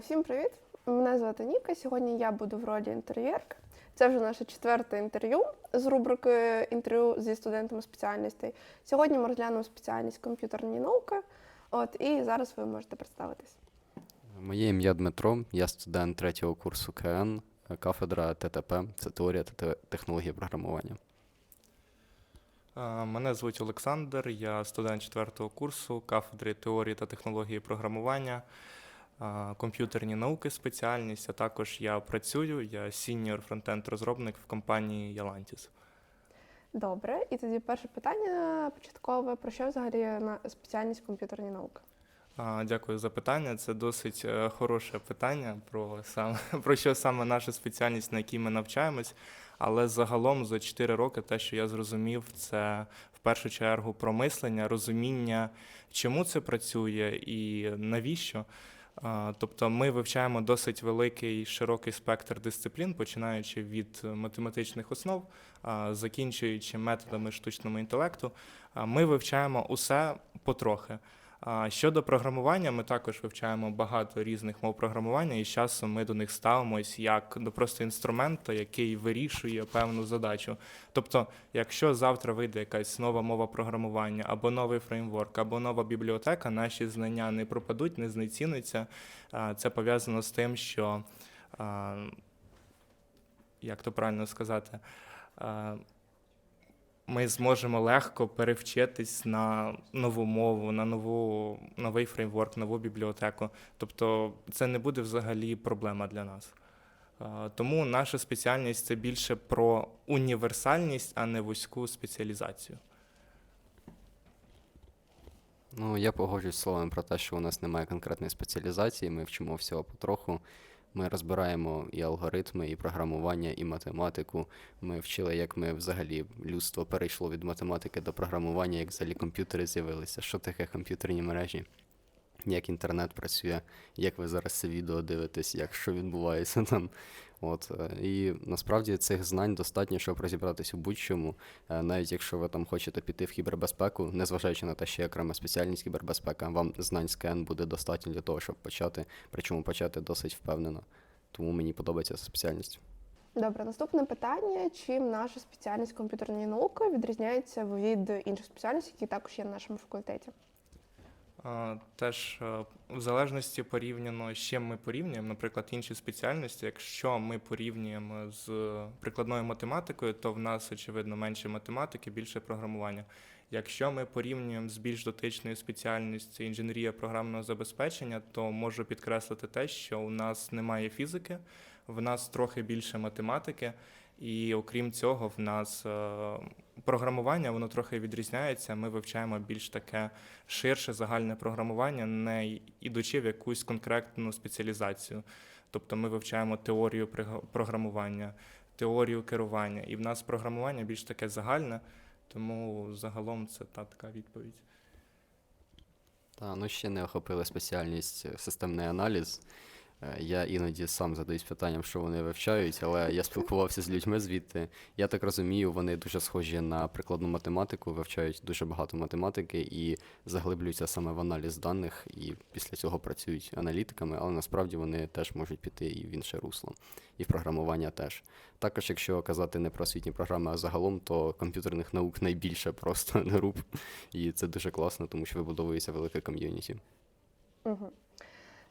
Всім привіт! Мене звати Ніка. Сьогодні я буду в ролі інтерв'єрки. Це вже наше четверте інтерв'ю з рубрики інтерв'ю зі студентами спеціальностей. Сьогодні ми розглянемо спеціальність комп'ютерні науки. От і зараз ви можете представитись. Моє ім'я Дмитро, я студент третього курсу КН, кафедра ТТП, це теорія та технології програмування. Мене звуть Олександр, я студент четвертого курсу кафедри теорії та технології програмування, комп'ютерні науки спеціальність, а також я працюю, я сіньор фронтенд розробник в компанії Yalantis. Добре, і тоді перше питання початкове: про що взагалі на спеціальність комп'ютерні науки? А, Дякую за питання. Це досить е, хороше питання про сам про що саме наша спеціальність, на якій ми навчаємось. Але загалом за 4 роки те, що я зрозумів, це в першу чергу про мислення, розуміння, чому це працює і навіщо. Тобто ми вивчаємо досить великий широкий спектр дисциплін, починаючи від математичних основ, закінчуючи методами штучного інтелекту. Ми вивчаємо усе потрохи. Щодо програмування, ми також вивчаємо багато різних мов програмування, і з часом ми до них ставимось як до просто інструмента, який вирішує певну задачу. Тобто, якщо завтра вийде якась нова мова програмування, або новий фреймворк, або нова бібліотека, наші знання не пропадуть, не знецінуться. Це пов'язано з тим, що як то правильно сказати. Ми зможемо легко перевчитись на нову мову, на нову, новий фреймворк, нову бібліотеку. Тобто це не буде взагалі проблема для нас. Тому наша спеціальність це більше про універсальність, а не вузьку спеціалізацію. Ну, я погоджуюсь словом про те, що у нас немає конкретної спеціалізації, ми вчимо всього потроху. Ми розбираємо і алгоритми, і програмування, і математику. Ми вчили, як ми взагалі людство перейшло від математики до програмування, як взагалі комп'ютери з'явилися, що таке комп'ютерні мережі, як інтернет працює, як ви зараз це відео дивитесь, як що відбувається там. От е, і насправді цих знань достатньо, щоб розібратись у будь-чому. Е, Навіть якщо ви там хочете піти в кібербезпеку, незважаючи на те, що є окрема спеціальність кібербезпека, вам знань з КН буде достатньо для того, щоб почати, причому почати досить впевнено. Тому мені подобається ця спеціальність. Добре, наступне питання: чим наша спеціальність комп'ютерні науки відрізняється від інших спеціальностей, які також є на нашому факультеті? Теж е, в залежності порівняно з чим ми порівнюємо, наприклад, інші спеціальності. Якщо ми порівнюємо з прикладною математикою, то в нас очевидно менше математики, більше програмування. Якщо ми порівнюємо з більш дотичною спеціальністю інженерія програмного забезпечення, то можу підкреслити те, що у нас немає фізики, в нас трохи більше математики, і окрім цього, в нас е, програмування воно трохи відрізняється. Ми вивчаємо більш таке ширше загальне програмування, не ідучи в якусь конкретну спеціалізацію. Тобто ми вивчаємо теорію програмування, теорію керування, і в нас програмування більш таке загальне, тому загалом це та така відповідь. Та ну ще не охопили спеціальність е, системний аналіз. Е, Я іноді сам задаюсь питанням, що вони вивчають, але я спілкувався з людьми звідти. Я так розумію, вони дуже схожі на прикладну математику, вивчають дуже багато математики і заглиблюються саме в аналіз даних, і після цього працюють аналітиками, але насправді вони теж можуть піти і в інше русло, і в програмування теж. Також, якщо казати не про освітні програми, а загалом, то комп'ютерних наук найбільше просто груп, і це дуже класно, тому що вибудовується велике ком'юніті. Угу.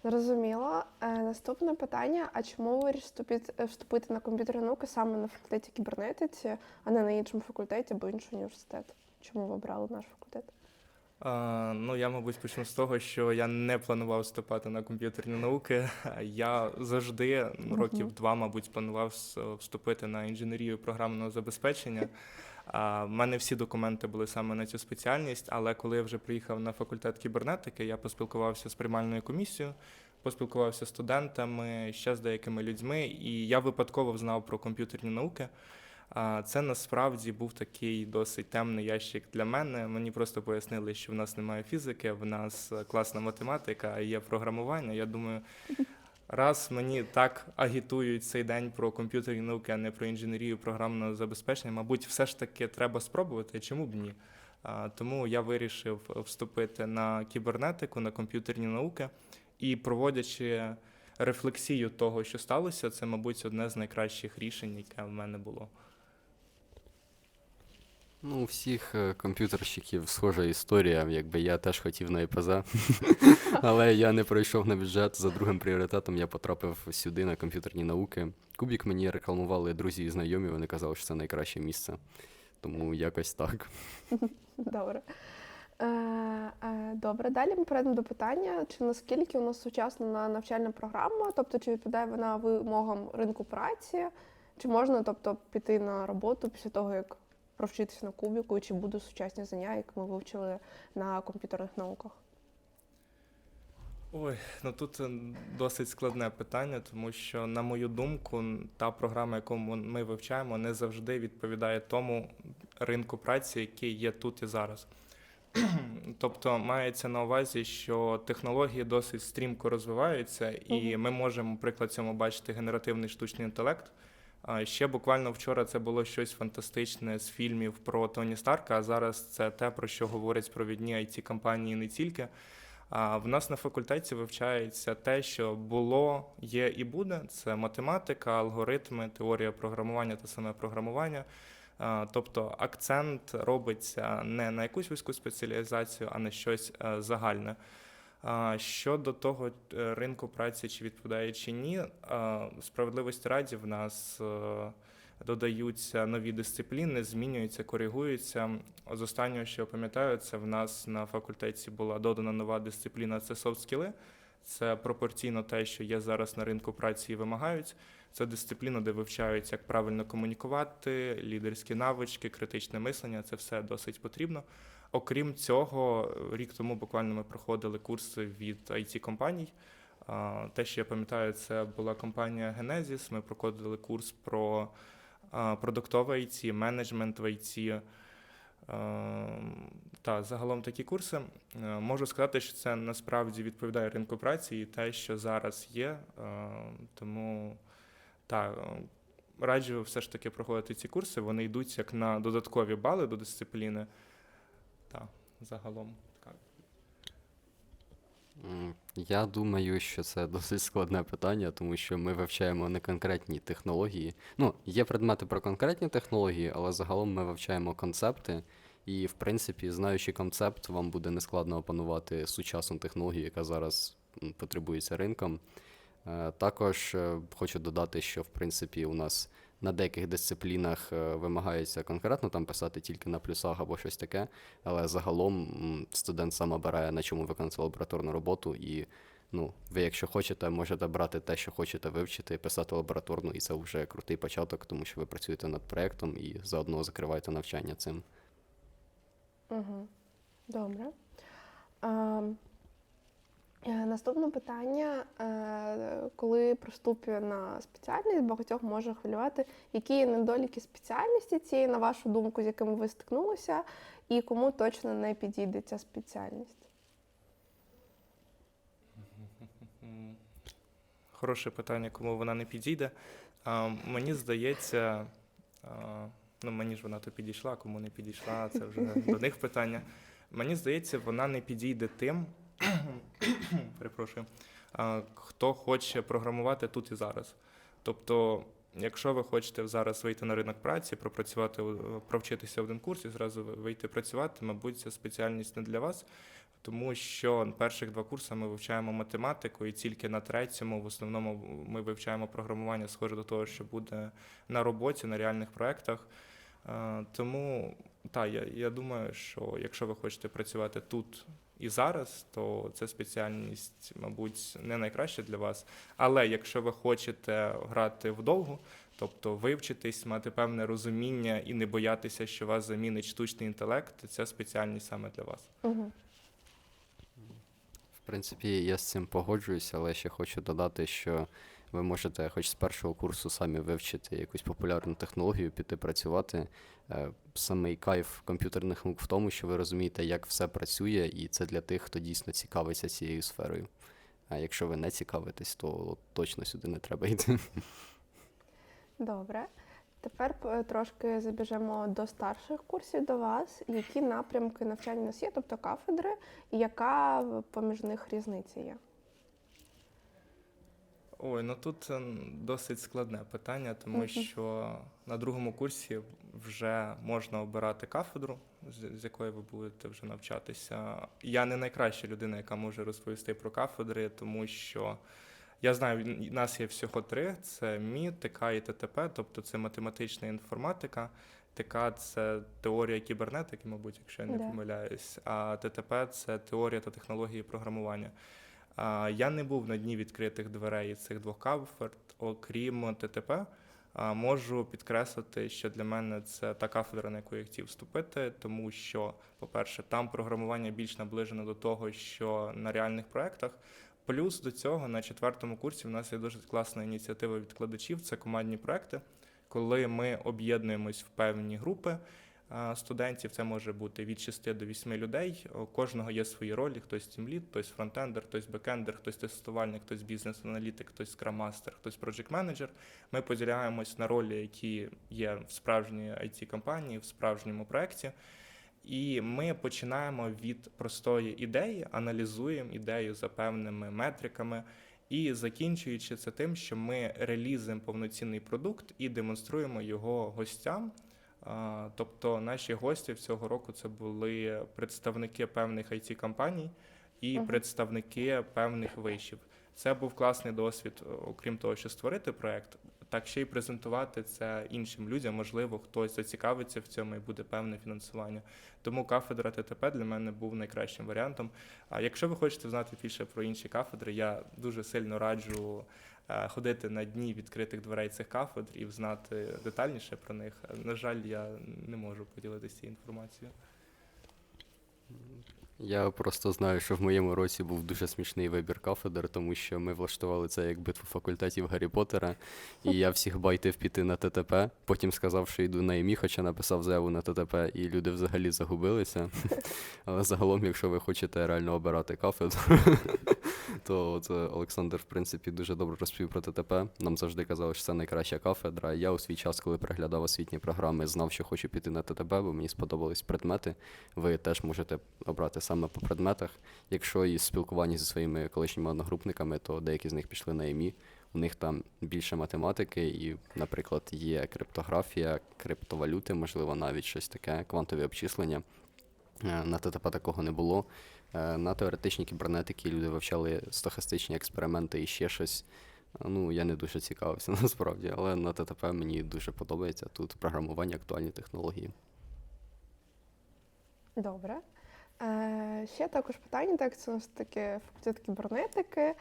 Зрозуміло. Е, наступне питання: а чому ви вступити, е, вступити на комп'ютерні науки саме на факультеті кібернетиці, а не на іншому факультеті або інший університет? Чому ви обрали наш факультет? А, ну, я, мабуть, почну з того, що я не планував вступати на комп'ютерні науки. Я завжди ну, років два, мабуть, планував вступити на інженерію програмного забезпечення. В мене всі документи були саме на цю спеціальність, але коли я вже приїхав на факультет кібернетики, я поспілкувався з приймальною комісією, поспілкувався з студентами, ще з деякими людьми, і я випадково знав про комп'ютерні науки. Це насправді був такий досить темний ящик для мене. Мені просто пояснили, що в нас немає фізики, в нас класна математика, є програмування. Я думаю, раз мені так агітують цей день про комп'ютерні науки, а не про інженерію програмного забезпечення, мабуть, все ж таки треба спробувати. Чому б ні? Тому я вирішив вступити на кібернетику, на комп'ютерні науки і проводячи рефлексію того, що сталося, це, мабуть, одне з найкращих рішень, яке в мене було. Ну, у всіх е, комп'ютерщиків схожа історія, якби я теж хотів на ІПЗ, але я не пройшов на бюджет. За другим пріоритетом я потрапив сюди на комп'ютерні науки. Кубік мені рекламували друзі і знайомі, вони казали, що це найкраще місце. Тому якось так. Добре. Е, е, добре, далі ми перейдемо до питання, чи наскільки у нас сучасна навчальна програма, тобто чи відповідає вона вимогам ринку праці, чи можна тобто, піти на роботу після того, як провчитися на кубіку, чи будуть сучасні знання, як ми вивчили на комп'ютерних науках? Ой, ну тут е, досить складне питання, тому що, на мою думку, та програма, яку ми вивчаємо, не завжди відповідає тому ринку праці, який є тут і зараз. Тобто мається на увазі, що технології досить стрімко розвиваються, і ми можемо, приклад цьому бачити генеративний штучний інтелект. Ще буквально вчора це було щось фантастичне з фільмів про Тоні Старка, а зараз це те, про що говорять провідні it компанії не тільки. А в нас на факультеті вивчається те, що було, є і буде. Це математика, алгоритми, теорія програмування та саме програмування. Тобто акцент робиться не на якусь вузьку спеціалізацію, а на щось е, загальне. Щодо того е, ринку праці, чи відповідає чи ні, справедливості раді в нас е, додаються нові дисципліни, змінюються, коригуються. З останнього, що я пам'ятаю, це в нас на факультеті була додана нова дисципліна це софт-скіли. Це пропорційно те, що є зараз на ринку праці і вимагають. Це дисципліна, де вивчають, як правильно комунікувати, лідерські навички, критичне мислення. Це все досить потрібно. Окрім цього, рік тому буквально ми проходили курси від it компаній. Те, що я пам'ятаю, це була компанія Genesis. Ми проходили курс про продуктове IT, менеджмент в IT. Та загалом такі курси. Можу сказати, що це насправді відповідає ринку праці і те, що зараз є. Тому так, раджу все ж таки проходити ці курси. Вони йдуть як на додаткові бали до дисципліни. Так, загалом. така Я думаю, що це досить складне питання, тому що ми вивчаємо не конкретні технології. Ну, є предмети про конкретні технології, але загалом ми вивчаємо концепти. І, в принципі, знаючи концепт, вам буде нескладно опанувати сучасну технологію, яка зараз потребується ринком. Е, Також е, хочу додати, що в принципі у нас на деяких дисциплінах е, вимагається конкретно там писати тільки на плюсах або щось таке, але загалом студент сам обирає, на чому виконати лабораторну роботу, і ну, ви, якщо хочете, можете брати те, що хочете вивчити, писати лабораторну, і це вже крутий початок, тому що ви працюєте над проєктом і заодно закриваєте навчання цим. Угу. Добре. Е, наступне питання. Е, Коли при на спеціальність, багатьох може хвилювати, які недоліки спеціальності цієї, на вашу думку, з якими ви стикнулися, і кому точно не підійде ця спеціальність? Хороше питання, кому вона не підійде. А, мені здається, а, ну мені ж вона то підійшла, кому не підійшла, це вже до них питання. Мені здається, вона не підійде тим, перепрошую, хто хоче програмувати тут і зараз. Тобто, якщо ви хочете зараз вийти на ринок праці, пропрацювати, е, провчитися один курс і зразу вийти працювати, мабуть, ця спеціальність не для вас. Тому що перших два курси ми вивчаємо математику, і тільки на третьому в основному ми вивчаємо програмування, схоже до того, що буде на роботі, на реальних проєктах. Е, Тому так, я, я думаю, що якщо ви хочете працювати тут і зараз, то ця спеціальність, мабуть, не найкраща для вас. Але якщо ви хочете грати вдовгу, тобто вивчитись, мати певне розуміння і не боятися, що вас замінить штучний інтелект, то ця спеціальність саме для вас. Угу. В принципі, я з цим погоджуюся, але ще хочу додати, що ви можете хоч з першого курсу самі вивчити якусь популярну технологію, піти працювати. Е, Самий кайф комп'ютерних наук в тому, що ви розумієте, як все працює, і це для тих, хто дійсно цікавиться цією сферою. А якщо ви не цікавитесь, то точно сюди не треба йти. Добре. Тепер е, трошки забіжемо до старших курсів до вас. Які напрямки навчання у нас є, тобто кафедри, і яка поміж них різниця є? Ой, ну тут ем, досить складне питання, тому що на другому курсі вже можна обирати кафедру, з, якої ви будете вже навчатися. Я не найкраща людина, яка може розповісти про кафедри, тому що я знаю, в нас є всього три: це МІ, ТК і ТТП, тобто це математична інформатика. ТК це теорія кібернетики, мабуть, якщо я не помиляюсь. А ТТП це теорія та технології програмування. Я не був на дні відкритих дверей цих двох кафедр, окрім ТТП. Можу підкреслити, що для мене це та кафедра, на яку я хотів вступити, тому що, по-перше, там програмування більш наближено до того, що на реальних проєктах. Плюс до цього на четвертому курсі в нас є дуже класна ініціатива відкладачів. Це командні проекти, коли ми об'єднуємось в певні групи студентів. Це може бути від 6 до 8 людей. У кожного є свої ролі: хтось тімлід, хтось фронтендер, хтось бекендер, хтось тестувальник, хтось бізнес-аналітик, хтось скраммастер, хтось проджект менеджер Ми поділяємось на ролі, які є в справжній it компанії в справжньому проєкті. І ми починаємо від простої ідеї, аналізуємо ідею за певними метриками, і закінчуючи це тим, що ми релізуємо повноцінний продукт і демонструємо його гостям. Тобто наші гості цього року це були представники певних it компаній і Мгм. представники певних вишів. Це був класний досвід, окрім того, що створити проект, так ще й презентувати це іншим людям. Можливо, хтось зацікавиться в цьому і буде певне фінансування. Тому кафедра ТТП для мене був найкращим варіантом. А якщо ви хочете знати більше про інші кафедри, я дуже сильно раджу е, ходити на дні відкритих дверей цих кафедр і знати детальніше про них. На жаль, я не можу поділитися цією інформацією. Я просто знаю, що в моєму році був дуже смішний вибір кафедр, тому що ми влаштували це як битву факультетів Гаррі Поттера, і я всіх байтив піти на ТТП. Потім сказав, що йду на ІМІ, хоча написав заяву на ТТП, і люди взагалі загубилися. Але загалом, якщо ви хочете реально обирати кафедру, то от е, Олександр, в принципі, дуже добре розповів про ТТП. Нам завжди казали, що це найкраща кафедра. Я у свій час, коли переглядав освітні програми, знав, що хочу піти на ТТП, бо мені сподобались предмети. Ви теж можете обрати саме по предметах. Якщо із спілкування зі своїми колишніми одногрупниками, то деякі з них пішли на ЕМІ. У них там більше математики, і, наприклад, є криптографія, криптовалюти, можливо, навіть щось таке, квантові обчислення. Е, На ТТП такого не було. Е, На теоретичній кібернетики люди вивчали стохастичні експерименти і ще щось. Е, Ну, я не дуже цікавився насправді, але на ТТП мені дуже подобається тут програмування, актуальні технології. Добре. Е, ще також питання, так це у нас таке факультет кібернетики.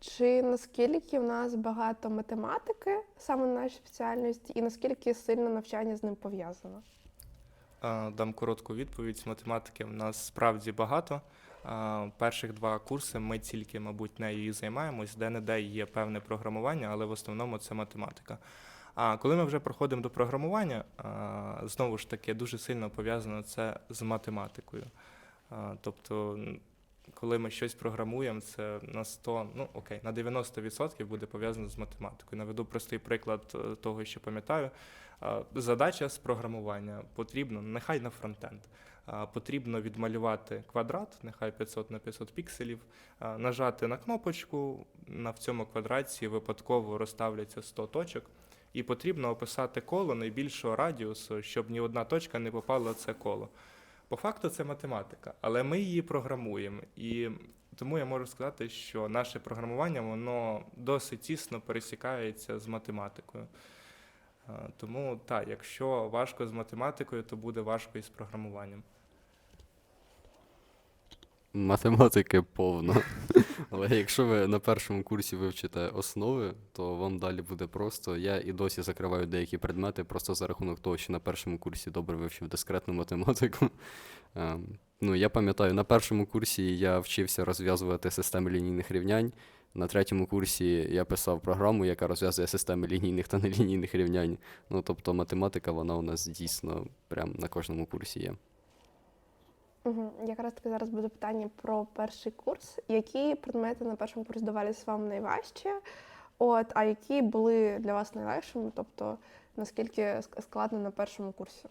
Чи наскільки в нас багато математики саме на нашій спеціальності, і наскільки сильно навчання з ним пов'язано? Е, Дам коротку відповідь. Математики в нас справді багато. Е, Перших два курси ми тільки, мабуть, нею і займаємось, де-не-де є певне програмування, але в основному це математика. А коли ми вже проходимо до програмування, е, знову ж таки дуже сильно пов'язано це з математикою. Тобто, коли ми щось програмуємо, це на 100, ну окей, на 90% буде пов'язано з математикою. Наведу простий приклад е, того, що пам'ятаю. Задача з програмування потрібно, нехай на фронтенд. Потрібно відмалювати квадрат, нехай 500 на 500 пікселів, нажати на кнопочку, на в цьому квадраті випадково розставляться 100 точок, і потрібно описати коло найбільшого радіусу, щоб ні одна точка не попала в це коло. По факту це математика, але ми її програмуємо. І тому я можу сказати, що наше програмування воно досить тісно пересікається з математикою. Тому так, якщо важко з математикою, то буде важко і з програмуванням. Математики повно. Але якщо ви на першому курсі вивчите основи, то вам далі буде просто. Я і досі закриваю деякі предмети просто за рахунок того, що на першому курсі добре вивчив дискретну математику. Ем, Ну, я пам'ятаю, на першому курсі я вчився розв'язувати системи лінійних рівнянь. На третьому курсі я писав програму, яка розв'язує системи лінійних та нелінійних рівнянь. Ну, тобто математика, вона у нас дійсно прям на кожному курсі є. Угу. Якраз таки зараз буде питання про перший курс. Які предмети на першому курсі давались вам найважче? От, а які були для вас найлегшими? Тобто наскільки ск- складно на першому курсі?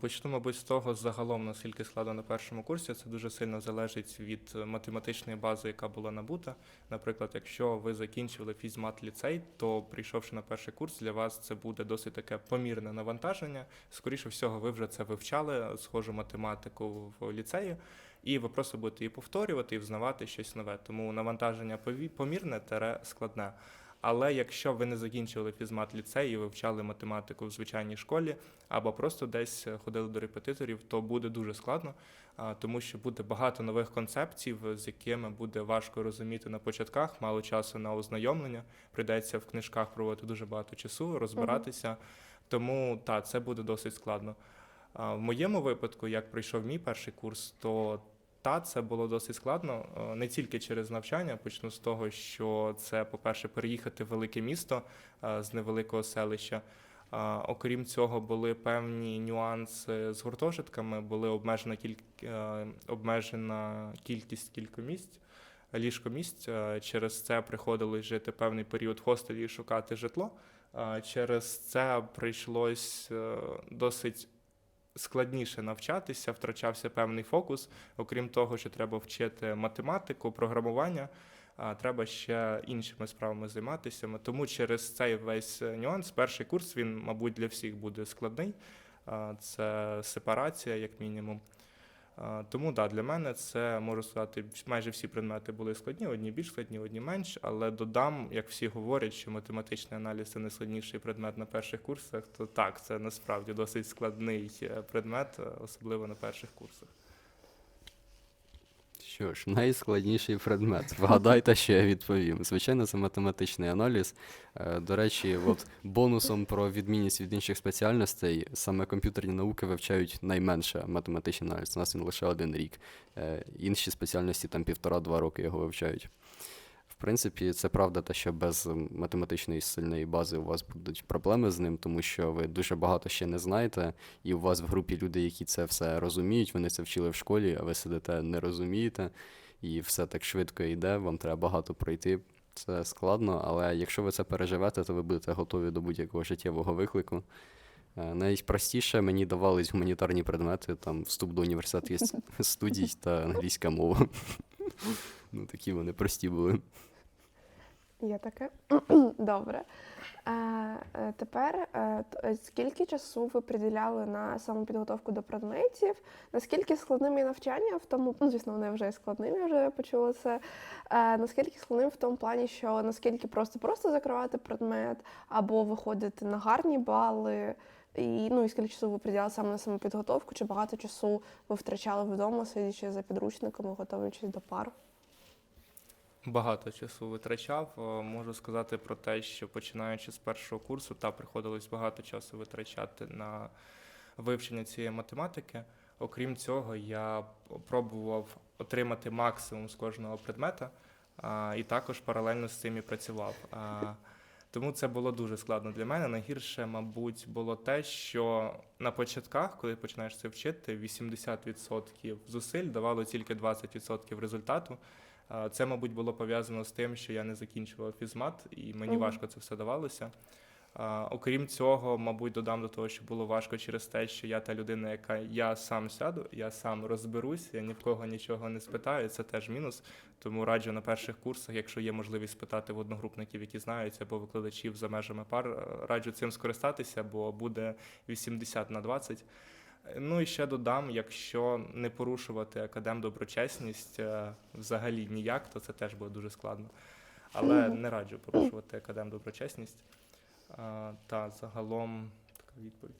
Почну, мабуть, з того загалом, наскільки складно на першому курсі. Це дуже сильно залежить від е, математичної бази, яка була набута. Наприклад, якщо ви закінчили фізмат ліцей, то прийшовши на перший курс, для вас це буде досить таке помірне навантаження. Скоріше всього, ви вже це вивчали, схожу математику в ліцеї, і ви просто будете її повторювати і взнавати щось нове. Тому навантаження помірне тере складне. Але якщо ви не закінчили фізмат ліцей і вивчали математику в звичайній школі, або просто десь е, ходили до репетиторів, то буде дуже складно, тому що буде багато нових концепцій, з якими буде важко розуміти на початках, мало часу на ознайомлення. Прийдеться в книжках проводити дуже багато часу, розбиратися. Тому так, це буде досить складно. В моєму випадку, як пройшов мій перший курс, то та це було досить складно е, не тільки через навчання. Почну з того, що це, по-перше, переїхати в велике місто е, з невеликого селища. Окрім цього, були певні нюанси з гуртожитками, були обмежена кіль... е, обмежена кількість кількомісць, ліжкомісць. Е, Через це приходилось жити певний період в хостелі і шукати житло. Е, Через це прийшлось е, досить складніше навчатися, втрачався певний фокус. Окрім того, що треба вчити математику, програмування, а треба ще іншими справами займатися. Тому через цей весь е, нюанс, перший курс він, мабуть, для всіх буде складний. Це сепарація, як мінімум. Тому да, для мене це можу сказати, майже всі предмети були складні, одні більш складні, одні менш. Але додам, як всі говорять, що математичний аналіз це найскладніший предмет на перших курсах, то так, це насправді досить складний е, предмет, е, особливо на перших курсах. Що ж, найскладніший предмет. Вгадайте, що я відповім. Звичайно, це математичний аналіз. Е, До речі, от бонусом про відмінність від інших спеціальностей саме комп'ютерні науки вивчають найменше математичний аналіз. У нас він лише один рік. Е, Інші спеціальності там півтора-два роки його вивчають. Принципі, це правда, те, що без математичної сильної бази у вас будуть проблеми з ним, тому що ви дуже багато ще не знаєте, і у вас в групі люди, які це все розуміють, вони це вчили в школі, а ви сидите, не розумієте, і все так швидко йде, вам треба багато пройти. Це складно, але якщо ви це переживете, то ви будете готові до будь-якого життєвого виклику. Е, Найпростіше мені давались гуманітарні предмети, там вступ до університетських с- студій та англійська мова. Ну, такі вони прості були. Є таке. Добре. Е, е, тепер е, е, скільки часу ви приділяли на самопідготовку до предметів? Наскільки складним є навчання в тому, ну звісно, вони вже складним, вже почула це. Е, наскільки складним в тому плані, що наскільки просто просто закривати предмет, або виходити на гарні бали, і ну і скільки часу ви приділяли саме на самопідготовку, чи багато часу ви втрачали вдома, сидячи за підручниками, готуючись до пар? Багато часу витрачав. Е, Можу сказати про те, що починаючи з першого курсу, та приходилось багато часу витрачати на вивчення цієї математики. Окрім цього, я пробував отримати максимум з кожного предмета, і також паралельно з цим і працював. Тому це було дуже складно для мене. Найгірше, мабуть, було те, що на початках, коли починаєш це вчити, 80% зусиль давало тільки 20% результату. Це, мабуть, було пов'язано з тим, що я не закінчував фізмат, і мені Мгм. важко це все давалося. Окрім цього, мабуть, додам до того, що було важко через те, що я та людина, яка я сам сяду, я сам розберусь, я ні в кого нічого не спитаю. Це теж мінус. Тому раджу на перших курсах, якщо є можливість спитати в одногрупників, які знають, або викладачів за межами пар, раджу цим скористатися, бо буде 80 на 20. Ну і ще додам, якщо не порушувати академ доброчесність е, взагалі ніяк, то це теж буде дуже складно. Але не раджу порушувати академ доброчесність. А, Та загалом така відповідь.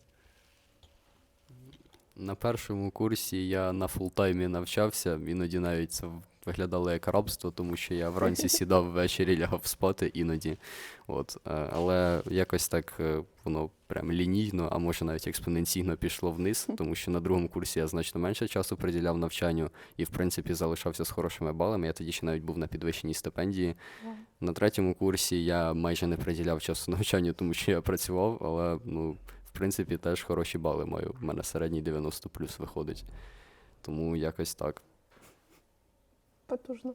На першому курсі я на фултаймі навчався, іноді навіть це виглядало як рабство, тому що я вранці сідав ввечері лягав спати іноді. От. е, Але якось так е, воно прям лінійно, а може навіть експоненційно пішло вниз, тому що на другому курсі я значно менше часу приділяв навчанню і, в принципі, залишався з хорошими балами. Я тоді ще навіть був на підвищеній стипендії. На третьому курсі я майже не приділяв часу навчанню, тому що я працював, але ну, в принципі теж хороші бали маю. У мене середній 90 плюс виходить. Тому якось так. Потужно.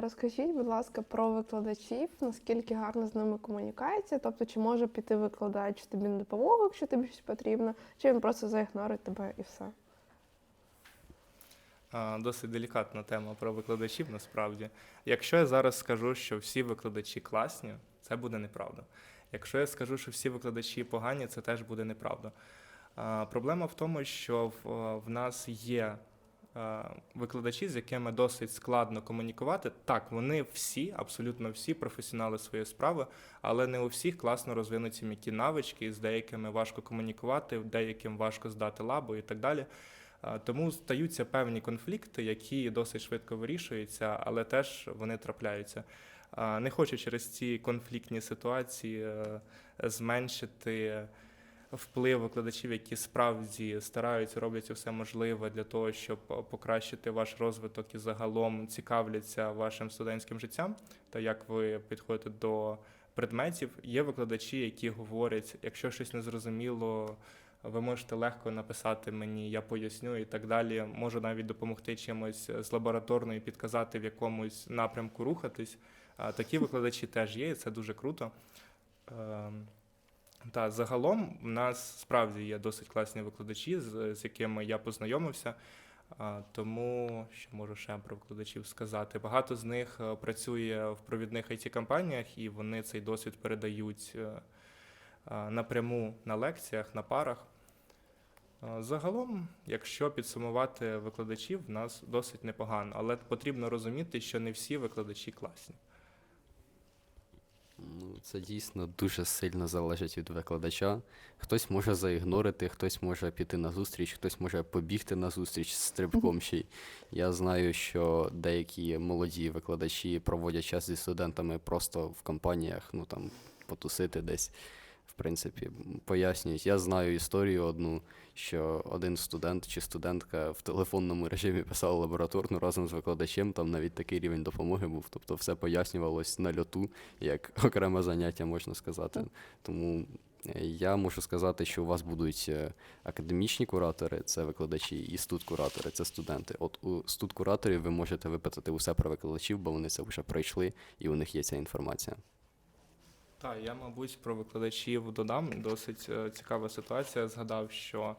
Розкажіть, будь ласка, про викладачів, наскільки гарно з ними комунікація, тобто чи може піти викладач тобі на допомогу, якщо тобі щось потрібно, чи він просто заігнорить тебе і все. Досить делікатна тема про викладачів насправді. Якщо я зараз скажу, що всі викладачі класні, це буде неправда. Якщо я скажу, що всі викладачі погані, це теж буде неправда. Проблема в тому, що в, нас є викладачі, з якими досить складно комунікувати. Так, вони всі, абсолютно всі професіонали своєї справи, але не у всіх класно розвинуті м'які навички, з деякими важко комунікувати, деяким важко здати лабу і так далі. Тому стаються певні конфлікти, які досить швидко вирішуються, але теж вони трапляються. Не хочу через ці конфліктні ситуації е, зменшити вплив викладачів, які справді стараються, роблять все можливе для того, щоб покращити ваш розвиток і загалом цікавляться вашим студентським життям та як ви підходите до предметів. Є викладачі, які говорять, якщо щось незрозуміло, ви можете легко написати мені, я поясню і так далі. Можу навіть допомогти чимось з лабораторної, підказати в якомусь напрямку рухатись. Такі викладачі теж є, і це дуже круто. Та загалом в нас справді є досить класні викладачі, з, з якими я познайомився. Тому що можу ще про викладачів сказати. Багато з них е, працює в провідних it компаніях і вони цей досвід передають е, е, напряму на лекціях, на парах. Загалом, якщо підсумувати викладачів, в нас досить непогано, але потрібно розуміти, що не всі викладачі класні. Ну, це дійсно дуже сильно залежить від викладача. Хтось може заігнорити, хтось може піти на зустріч, хтось може побігти на зустріч з стрибком ще й. Я знаю, що деякі молоді викладачі проводять час зі студентами просто в компаніях, ну там потусити десь. В принципі, пояснюють. Я знаю історію одну, що один студент чи студентка в телефонному режимі писала лабораторну разом з викладачем, там навіть такий рівень допомоги був. Тобто все пояснювалось на льоту, як окреме заняття, можна сказати. Тому е, я можу сказати, що у вас будуть е, академічні куратори, це викладачі, і студкуратори, це студенти. От у студкураторів ви можете випитати усе про викладачів, бо вони це вже пройшли, і у них є ця інформація. Так, я, мабуть, про викладачів додам. Досить е, цікава ситуація. Згадав, що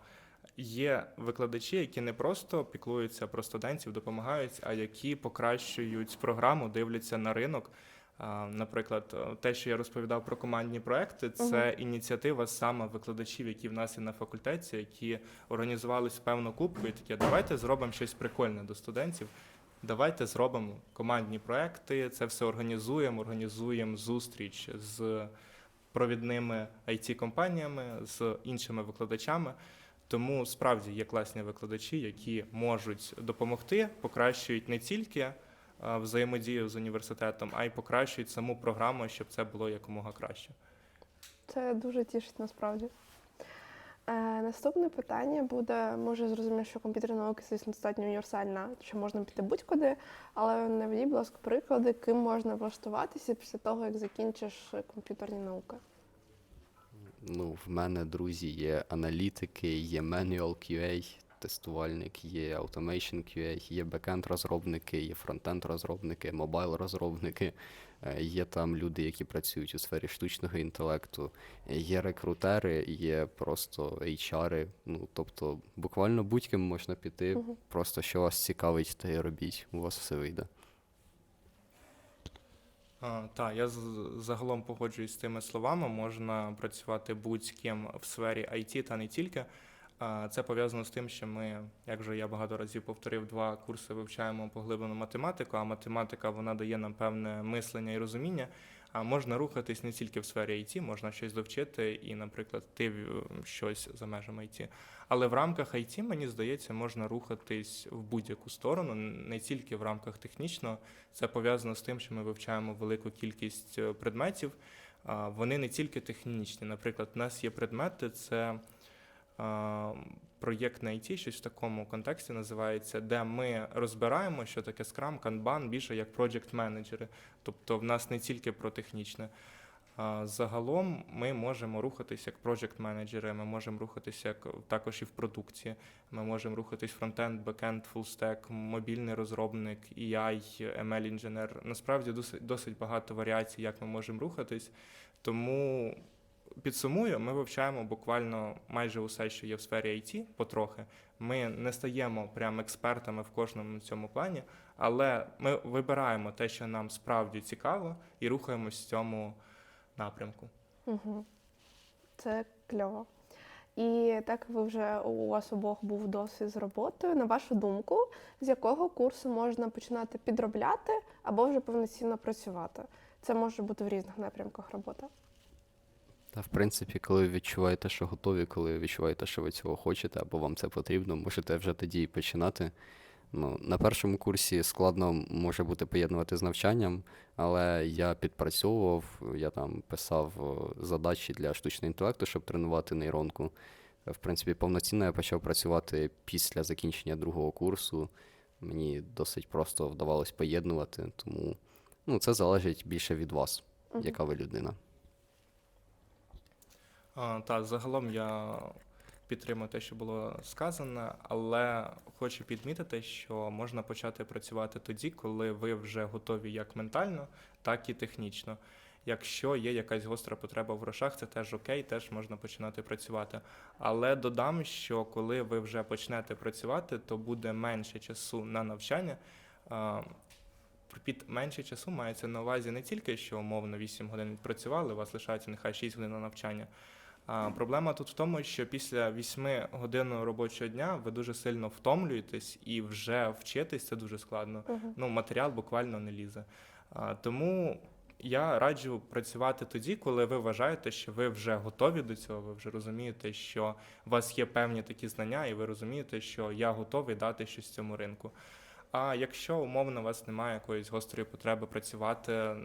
є викладачі, які не просто піклуються про студентів, допомагають, а які покращують програму, дивляться на ринок. А, Наприклад, е, те, що я розповідав про командні проекти, це ініціатива саме викладачів, які в нас є на факультеті, які організувались в певну кубку і такі, давайте зробимо щось прикольне до студентів. Давайте зробимо командні проекти, це все організуємо, організуємо зустріч з провідними IT-компаніями, з іншими викладачами. Тому справді є класні викладачі, які можуть допомогти, покращують не тільки взаємодію з університетом, а й покращують саму програму, щоб це було якомога краще. Це дуже тішить насправді. Е, наступне питання буде, може зрозуміло, що комп'ютерна наука, звісно, достатньо універсальна, що можна піти будь-куди, але наведіть, будь ласка, приклади, ким можна влаштуватися після того, як закінчиш комп'ютерні науки. Ну, в мене, друзі, є аналітики, є manual QA, тестувальник, є automation QA, є backend розробники, є фронтенд розробники, мобайл розробники. Е, Є там люди, які працюють у сфері штучного інтелекту, є рекрутери, є просто HR. Ну, тобто, буквально будь-ким можна піти. Мгм. Просто що вас цікавить, те й робіть. У вас все вийде. Так, я з- загалом погоджуюсь з тими словами. Можна працювати будь-ким в сфері IT та не тільки. Це пов'язано з тим, що ми, як вже я багато разів повторив, два курси вивчаємо поглиблену математику, а математика вона дає нам певне мислення і розуміння. А можна рухатись не тільки в сфері IT, можна щось довчити і, наприклад, ти щось за межами IT. Але в рамках IT, мені здається, можна рухатись в будь-яку сторону, не тільки в рамках технічного. Це пов'язано з тим, що ми вивчаємо велику кількість е, предметів. Вони не тільки технічні. Наприклад, у нас є предмети, це проєкт на IT, щось в такому контексті називається, де ми розбираємо, що таке Scrum, Kanban, більше як project менеджери. Тобто в нас не тільки про технічне. Загалом ми можемо рухатися як project менеджери ми можемо рухатися як також і в продукції. Ми можемо рухатись фронтенд, бекенд, фулстек, мобільний розробник, EI, ML інженер. Насправді досить, досить багато варіацій, як ми можемо рухатись. Тому підсумую, ми вивчаємо буквально майже усе, що є в сфері IT, потрохи. Ми не стаємо прям експертами в кожному цьому плані, але ми вибираємо те, що нам справді цікаво, і рухаємось в цьому напрямку. Угу. Це кльово. І так ви вже у вас обох був досвід з роботою. На вашу думку, з якого курсу можна починати підробляти або вже повноцінно працювати? Це може бути в різних напрямках робота. Та в принципі, коли ви відчуваєте, що готові, коли ви відчуваєте, що ви цього хочете, або вам це потрібно, можете вже тоді і починати. Ну, на першому курсі складно може бути поєднувати з навчанням, але я підпрацьовував, я там писав задачі для штучного інтелекту, щоб тренувати нейронку. В принципі, повноцінно я почав працювати після закінчення другого курсу. Мені досить просто вдавалось поєднувати, тому ну, це залежить більше від вас, яка ви людина. А, та загалом я підтримую те, що було сказано, але хочу підмітити, що можна почати працювати тоді, коли ви вже готові як ментально, так і технічно. Якщо є якась гостра потреба в грошах, це теж окей, теж можна починати працювати. Але додам, що коли ви вже почнете працювати, то буде менше часу на навчання. Під менше часу мається на увазі не тільки, що умовно 8 годин відпрацювали, у вас лишається нехай 6 годин на навчання. А проблема тут в тому, що після 8 годинного робочого дня ви дуже сильно втомлюєтесь і вже вчитись це дуже складно. Угу. Ну, матеріал буквально не лізе. А, тому я раджу працювати тоді, коли ви вважаєте, що ви вже готові до цього, ви вже розумієте, що у вас є певні такі знання, і ви розумієте, що я готовий дати щось цьому ринку. А якщо умовно у вас немає якоїсь гострої потреби працювати,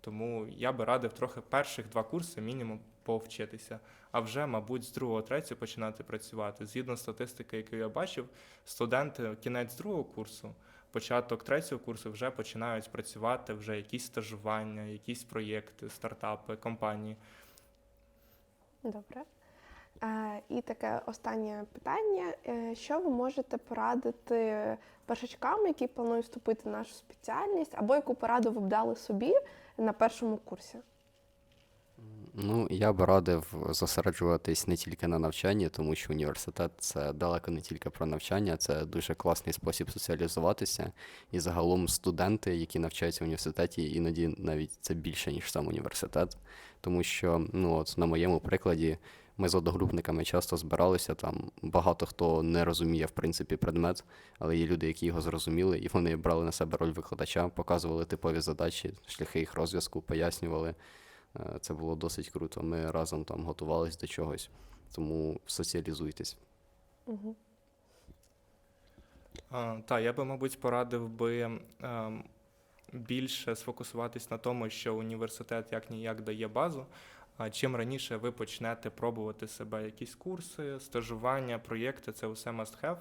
тому я би радив трохи перших два курси мінімум повчитися, а вже, мабуть, з другого, третього починати працювати. Згідно статистики, яку я бачив, студенти кінець другого курсу, початок третього курсу вже починають працювати вже якісь стажування, якісь проєкти, стартапи, компанії. Добре. І таке останнє питання. Е, що ви можете порадити першачкам, які планують вступити в нашу спеціальність, або яку пораду ви б дали собі на першому курсі? Ну, я б радив зосереджуватись не тільки на навчанні, тому що університет це далеко не тільки про навчання, це дуже класний спосіб соціалізуватися. І загалом студенти, які навчаються в університеті, іноді навіть це більше, ніж сам університет. Тому що, ну от на моєму прикладі, ми з одногрупниками часто збиралися. Там багато хто не розуміє в принципі предмет, але є люди, які його зрозуміли, і вони брали на себе роль викладача, показували типові задачі, шляхи їх розв'язку, пояснювали. Е, Це було досить круто. Ми разом там готувались до чогось, тому соціалізуйтесь. Угу. А, та, я би, мабуть, порадив би ем, більше сфокусуватись на тому, що університет як ніяк дає базу. А чим раніше ви почнете пробувати себе, якісь курси, стажування, проєкти, це все must have.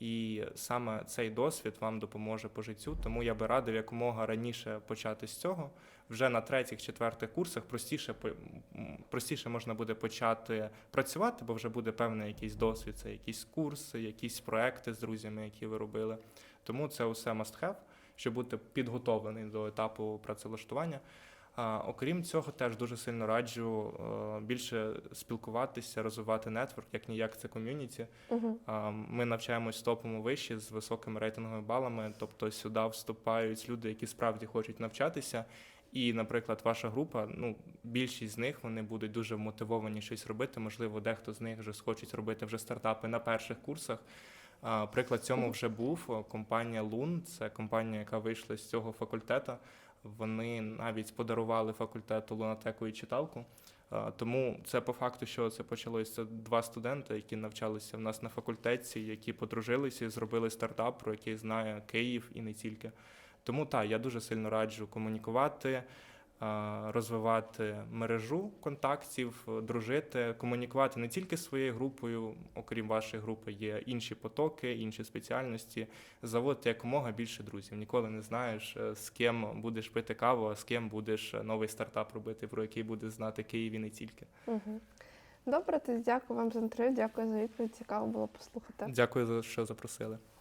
І саме цей досвід вам допоможе по життю. Тому я би радив якомога раніше почати з цього. Вже на третіх, четвертих курсах простіше простіше можна буде почати працювати, бо вже буде певний якийсь досвід, це якісь курси, якісь проекти з друзями, які ви робили. Тому це усе must have, щоб бути підготовлений до етапу працевлаштування. Окрім цього, теж дуже сильно раджу е, більше спілкуватися, розвивати нетворк, як ніяк це ком'юніті. Угу. Ми навчаємось в топовому виші з високими рейтинговими балами, тобто сюди вступають люди, які справді хочуть навчатися. І, наприклад, ваша група, ну більшість з них вони будуть дуже мотивовані щось робити. Можливо, дехто з них вже схочуть робити вже стартапи на перших курсах. Приклад цьому вже був компанія Лун. Це компанія, яка вийшла з цього факультету. Вони навіть подарували факультету лунатеку і читалку. Тому це по факту, що це почалося. Два студенти, які навчалися в нас на факультеті, які подружилися і зробили стартап, про який знає Київ і не тільки. Тому так, я дуже сильно раджу комунікувати, розвивати мережу контактів, е, дружити, комунікувати не тільки своєю групою, окрім вашої групи, є інші потоки, інші спеціальності. Заводити якомога більше друзів. Ніколи не знаєш, е, з ким будеш пити каву, а з ким будеш е, новий стартап робити, про який буде знати Київ і не тільки. Угу. Добре, тоді дякую вам за інтерв'ю, дякую за відповідь. Цікаво було послухати. Дякую за що запросили.